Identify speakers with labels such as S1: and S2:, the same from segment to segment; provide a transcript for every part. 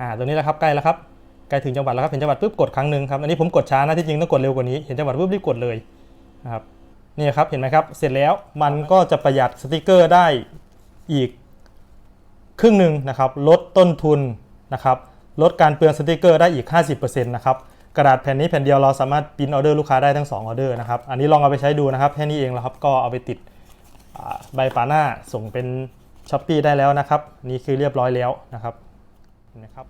S1: อ่าตัวนี้แหละครับใกล้แล้วครับใกล้ถึงจังหวัดแล้วครับเห็นจังหวัดปุ๊บกดครั้งหนึ่งครับอันนี้ผมกดช้านะที่จริงต้องกดเร็วกว่านี้เห็นจังหวัดปุ๊บรีบกดเลยนะครับนี่ครับเห็นไหมครับเสร็จแล้วมันก็จะประหยัดสติกเกอร์ได้อีกครึ่งหนึ่งนะครับลดต้นทุนนะครับลดการเปลืองสติกเกอร์ได้อีก 50%นะครับกระดาษแผ่นนี้แผ่นเดียวเราสามารถปริ้นออเดอร์ลูกค้าได้ทั้ง2ออเดอร์นะครับอันนี้ลองเอาไปใช้ดูนะครับแค่นี้เองแล้วครับก็เอาไปติดใบปาหน้าส่งเป็นช้อปปีได้แล้วนะครับนี่คือเรียบร้อยแล้วนะครับ นไหมครับ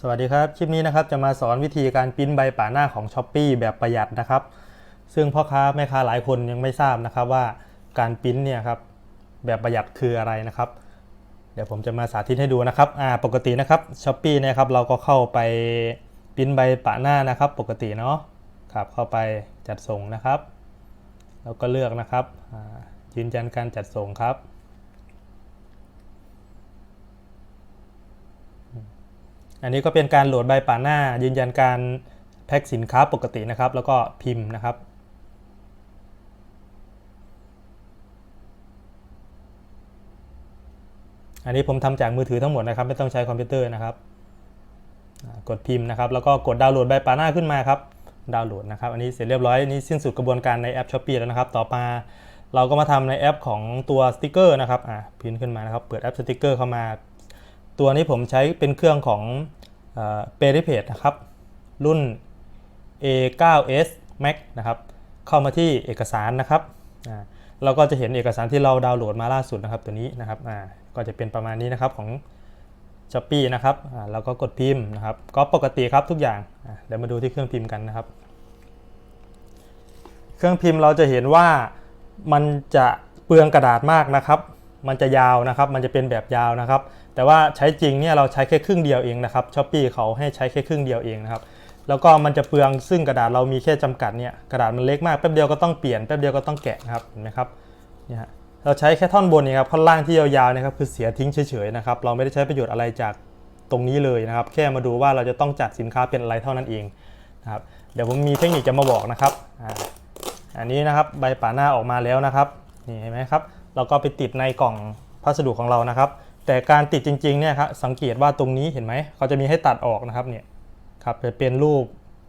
S1: สวัสดีครับ คลิปนี้นะครับจะมาสอนวิธีการปริ้นใบป่าหน้าของช้อปปีแบบประหยัดนะครับ ซึ่งพ่อค้าแม่ค้าหลายคนยังไม่ทราบนะครับว่าการปริ้นเนี่ยครับแบบประหยัดคืออะไรนะครับ เดี๋ยวผมจะมาสาธิตให้ดูนะครับอ่าปกตินะครับช้อปปีนี่ยครับเราก็เข้าไปปริ้นใบป่าหน้านะครับ ปกติเนาะครับเข้าไปจัดส่งนะครับ แล้วก็เลือกนะครับยืนยันการจัดส่งครับ อันนี้ก็เป็นการโหลดใบป่าหน้า ยืนยันการแพ็คสินค้าปกตินะครับ แล้วก็พิมพ์นะครับอันนี้ผมทำจากมือถือทั้งหมดนะครับ ไม่ต้องใช้คอมพิวเตอร์นะครับ กดพิมพ์นะครับ แล้วก็กดดาวน์โหลดใบป่าหน้าขึ้นมาครับ ดาวน์โหลดนะครับ อันนี้เสร็จเรียบร้อยนี่สิ้นสุดกระบวนการในแอป s h อ p e e แล้วนะครับ ต่อมาเราก็มาทำในแอปของตัวสติกเกอร์นะครับ อ่าพิมพ์ขึ้นมานะครับ เปิดแอปสติกเกอร์เข้ามา ตัวนี้ผมใช้เป็นเครื่องของเปริเพจนะครับ รุ่น A9s Max นะครับ เข้ามาที่เอกสารนะครับอ่าเราก็จะเห็นเอกสารที่เราดาวน์โหลดมาล่าสุดนะครับตัวนี้นะครับอ่าก็จะเป็นประมาณนี้นะครับของช้อปปีนะครับอ่าเราก็กดพิมพ์นะครับ ก็ปกติครับทุกอย่าง เดี๋ยวมาดูที่เครื่องพิมพ์กันนะครับ เครื่องพิมพ์เราจะเห็นว่ามันจะเปลืองกระดาษมากนะครับ มันจะยาวนะครับ มันจะเป็นแบบยาวนะครับ แต่ว่าใช้จริงเนี่ยเราใช้แค่ครึ่งเดียวเองนะครับช้อปปี้เขาให้ใช้แค่ครึ่งเดียวเองนะครับ แล้วก็มันจะเปลืองซึ่งกระดาษเรามีแค่จำกัดเนี่ยกระดาษมันเล็กมากแป๊บเดียวก็ต้องเปลี่ยนแป๊บเดียวก็ต้องแกะนะครับเห็นไหมครับเนี่ยเราใช้แค่ท่อนบนนี่ครับท่อนล่างที่ยาวๆนะครับคือเสียทิ้งเฉยๆนะครับเราไม่ได้ใช้ประโยชน์อะไรจากตรงนี้เลยนะครับ แค่มาดูว่าเราจะต้องจัดสินค้าเป็นอะไรเท่านั้นเองนะครับเดี๋ยวผมมีเทคนิคจะมาบอกนะครับอันนี้นะครับใบป่าหน้าออกมาแล้วนะครับนี่เห็นไหมครับ เราก็ไปติดในกล่องพัสดุของเรานะครับ แต่การติดจริงๆเนี่ยครับสังเกตว่าตรงนี้เห็นไหมเขาจะมีให้ตัดออกนะครับเนี่ยครับจะเป็นรูป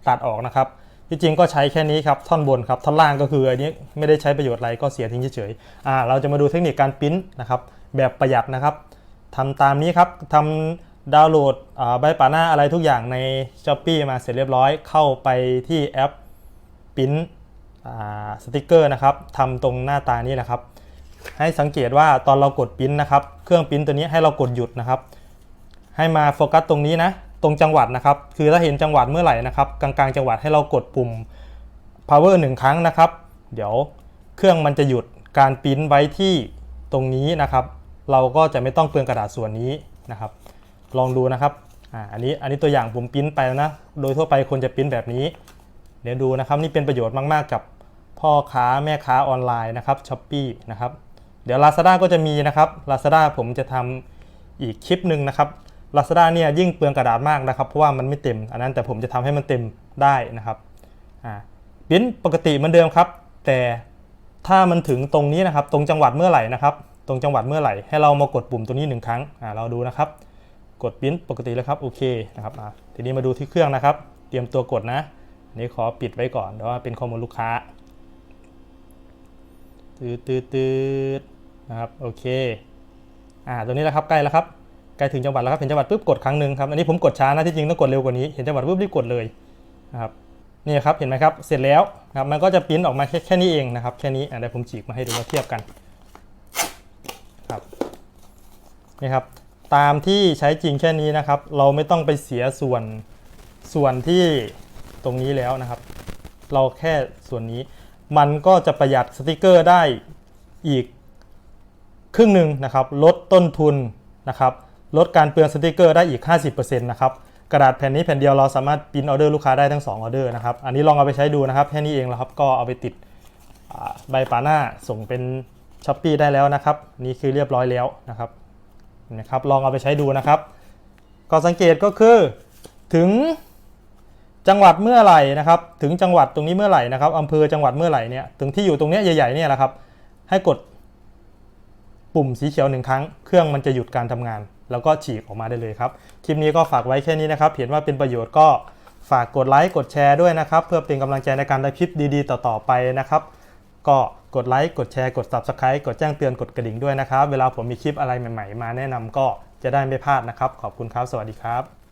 S1: ตัดออกนะครับที่จริงก็ใช้แค่นี้ครับท่อนบนครับท่อนล่างก็คืออันนี้ไม่ได้ใช้ประโยชน์อะไรก็เสียทิ้งเฉยๆอ่าเราจะมาดูเทคนิคการปริ้นนะครับแบบประหยัดนะครับทำตามนี้ครับทำดาวน์โหลดใบป่าหน้าอะไรทุกอย่างใน s h อ p e e มาเสร็จเรียบร้อยเข้าไปที่แอปปริ้นสติกเกอร์นะครับทำตรงหน้าตานี้นะครับ ให้สังเกตว่าตอนเรากดปิ้นนะครับ เครื่องปิ้นตัวนี้ให้เรากดหยุดนะครับ ให้มาโฟกัสตรงนี้นะ ตรงจังหวัดนะครับ คือถ้าเห็นจังหวัดเมื่อไหร่นะครับกลางๆจังหวัดให้เรากดปุ่ม power หนึ่งครั้งนะครับ เดี๋ยวเครื่องมันจะหยุดการปิ้นไว้ที่ตรงนี้นะครับ เราก็จะไม่ต้องเปลืองกระดาษส่วนนี้นะครับ ลองดูนะครับอ่าอันนี้อันนี้ตัวอย่างผมปิ้นไปแล้วนะ โดยทั่วไปคนจะปิ้นแบบนี้ เดี๋ยวดูนะครับ นี่เป็นประโยชน์มาก ๆ กับพ่อค้าแม่ค้าออนไลน์นะครับช้อปปีนะครับ เดี๋ยว Lazada ก็จะมีนะครับ Lazada ผมจะทำอีกคลิปหนึ่งนะครับ Lazada เนี่ยยิ่งเปลืองกระดาษมากนะครับ เพราะว่ามันไม่เต็ม อันนั้นแต่ผมจะทำให้มันเต็มได้นะครับอ่าปริ้นปกติเหมือนเดิมครับ แต่ถ้ามันถึงตรงนี้นะครับ ตรงจังหวัดเมื่อไหร่นะครับ ตรงจังหวัดเมื่อไหร่ให้เรามากดปุ่มตัวนี้หนึ่งครั้งอ่าเราดูนะครับ กดปริ้นปกติแล้วครับโอเคนะครับอ่าทีนี้มาดูที่เครื่องนะครับ เตรียมตัวกดนะอันนี้ขอปิดไว้ก่อนเพราะว่าเป็นข้อมูลลูกค้าตืดตืดตืด นะครับโอเคอ่าตัวนี้แหละครับใกล้แล้วครับใกล้ถึงจังหวัดแล้วครับเห็นจังหวัดปุ๊บกดครั้งหนึ่งครับอันนี้ผมกดช้านะที่จริงต้องกดเร็วกว่านี้เห็นจังหวัดปุ๊บรีบกดเลยนะครับนี่ครับเห็นไหมครับเสร็จแล้วนะครับมันก็จะปริ้นออกมาแค่แค่นี้เองนะครับแค่นี้อ่าเดี๋ยวผมฉีกมาให้ดูมาเทียบกันครับนี่ครับตามที่ใช้จริงแค่นี้นะครับ เราไม่ต้องไปเสียส่วนส่วนที่ตรงนี้แล้วนะครับ เราแค่ส่วนนี้มันก็จะประหยัดสติกเกอร์ได้อีก ครึ่งหนึ่งนะครับลดต้นทุนนะครับลดการเปลืองสติกเกอร์ได้อีก 50%นะครับกระดาษแผ่นนี้แผ่นเดียวเราสามารถปิ้นออเดอร์ลูกค้าได้ทั้ง2ออเดอร์นะครับอันนี้ลองเอาไปใช้ดูนะครับแค่นี้เองแล้วครับก็เอาไปติดใบปาหน้าส่งเป็นช้อปปีได้แล้วนะครับ นี่คือเรียบร้อยแล้วนะครับนะครับ ลองเอาไปใช้ดูนะครับ ก็สังเกตก็คือถึงจังหวัดเมื่อไหร่นะครับ ถึงจังหวัดตรงนี้เมื่อไหร่นะครับอำเภอจังหวัดเมื่อไหร่เนี่ยถึงที่อยู่ตรงเนี้ยใหญ่ๆเนี่ยแหละครับ ให้กด ปุ่มสีเขียวหนึ่งครั้ง เครื่องมันจะหยุดการทำงาน แล้วก็ฉีกออกมาได้เลยครับ คลิปนี้ก็ฝากไว้แค่นี้นะครับ เห็นว่าเป็นประโยชน์ก็ฝากกดไลค์กดแชร์ด้วยนะครับ เพื่อเป็นกำลังใจในการได้คลิปดีๆ ต่อๆไปนะครับ ก็กดไลค์กดแชร์กด Subscribe กดแจ้งเตือนกดกระดิ่งด้วยนะครับ เวลาผมมีคลิปอะไรใหม่ ๆ มาแนะนำก็จะได้ไม่พลาดนะครับ ขอบคุณครับ สวัสดีครับ